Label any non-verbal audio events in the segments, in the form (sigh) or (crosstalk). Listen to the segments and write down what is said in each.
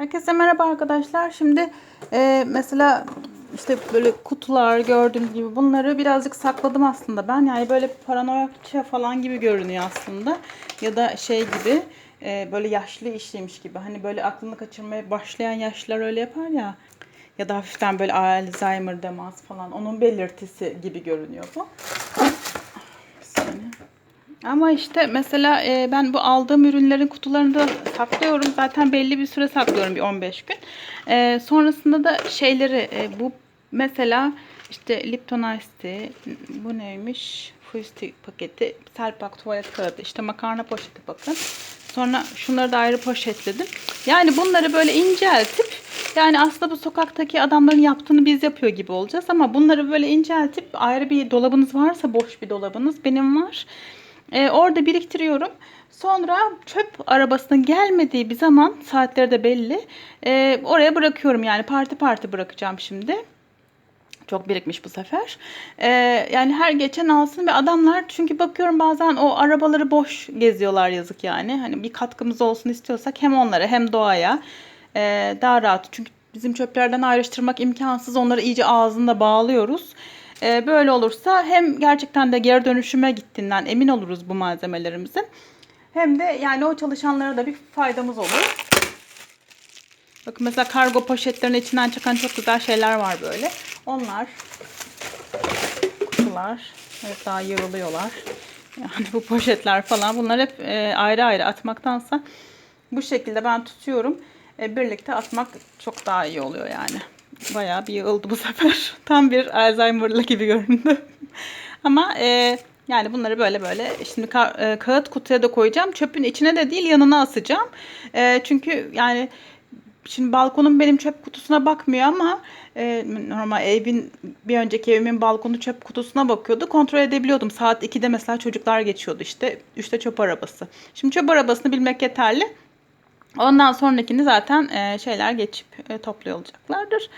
Herkese merhaba arkadaşlar. Şimdi e, mesela işte böyle kutular gördüğünüz gibi bunları birazcık sakladım aslında ben. Yani böyle paranoyakça falan gibi görünüyor aslında. Ya da şey gibi e, böyle yaşlı işliymiş gibi. Hani böyle aklını kaçırmaya başlayan yaşlılar öyle yapar ya. Ya da hafiften böyle Alzheimer demans falan. Onun belirtisi gibi görünüyor bu. Ama işte mesela e, ben bu aldığım ürünlerin kutularını da saklıyorum. Zaten belli bir süre saklıyorum bir 15 gün. E, sonrasında da şeyleri e, bu mesela işte Lipton Ice Tea bu neymiş? Fusti paketi, Selpak tuvalet kağıdı, işte makarna poşeti bakın. Sonra şunları da ayrı poşetledim. Yani bunları böyle inceltip yani aslında bu sokaktaki adamların yaptığını biz yapıyor gibi olacağız ama bunları böyle inceltip ayrı bir dolabınız varsa boş bir dolabınız benim var. Ee, orada biriktiriyorum. Sonra çöp arabasının gelmediği bir zaman saatleri de belli. Ee, oraya bırakıyorum yani parti parti bırakacağım şimdi. Çok birikmiş bu sefer. Ee, yani her geçen alsın ve adamlar çünkü bakıyorum bazen o arabaları boş geziyorlar yazık yani. Hani bir katkımız olsun istiyorsak hem onlara hem doğaya e, daha rahat. Çünkü bizim çöplerden ayrıştırmak imkansız. Onları iyice ağzında bağlıyoruz. Ee, böyle olursa hem gerçekten de geri dönüşüme gittiğinden emin oluruz bu malzemelerimizin. Hem de yani o çalışanlara da bir faydamız olur. Bakın mesela kargo poşetlerinin içinden çıkan çok güzel şeyler var böyle. Onlar kutular. Evet daha yığılıyorlar. Yani bu poşetler falan bunlar hep e, ayrı ayrı atmaktansa bu şekilde ben tutuyorum. E, birlikte atmak çok daha iyi oluyor yani. Bayağı bir yığıldı bu sefer. (laughs) Tam bir Alzheimer'lı gibi göründü. (laughs) Ama e, yani bunları böyle böyle şimdi ka- e, kağıt kutuya da koyacağım. Çöpün içine de değil yanına asacağım. E, çünkü yani Şimdi balkonum benim çöp kutusuna bakmıyor ama e, normal evin bir önceki evimin balkonu çöp kutusuna bakıyordu. Kontrol edebiliyordum. Saat 2'de mesela çocuklar geçiyordu işte. 3'te çöp arabası. Şimdi çöp arabasını bilmek yeterli. Ondan sonrakini zaten e, şeyler geçip e, topluyor olacaklardır.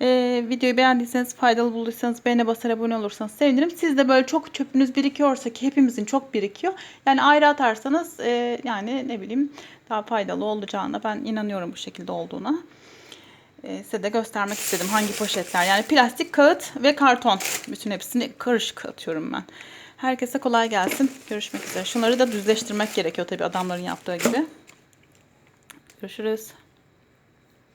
E, videoyu beğendiyseniz, faydalı bulduysanız beğene basar abone olursanız sevinirim. Siz de böyle çok çöpünüz birikiyorsa ki hepimizin çok birikiyor. Yani ayrı atarsanız e, yani ne bileyim daha faydalı olacağına ben inanıyorum bu şekilde olduğuna. E, size de göstermek istedim hangi poşetler. Yani plastik, kağıt ve karton. Bütün hepsini karışık atıyorum ben. Herkese kolay gelsin. Görüşmek üzere. Şunları da düzleştirmek gerekiyor tabii adamların yaptığı gibi. Görüşürüz.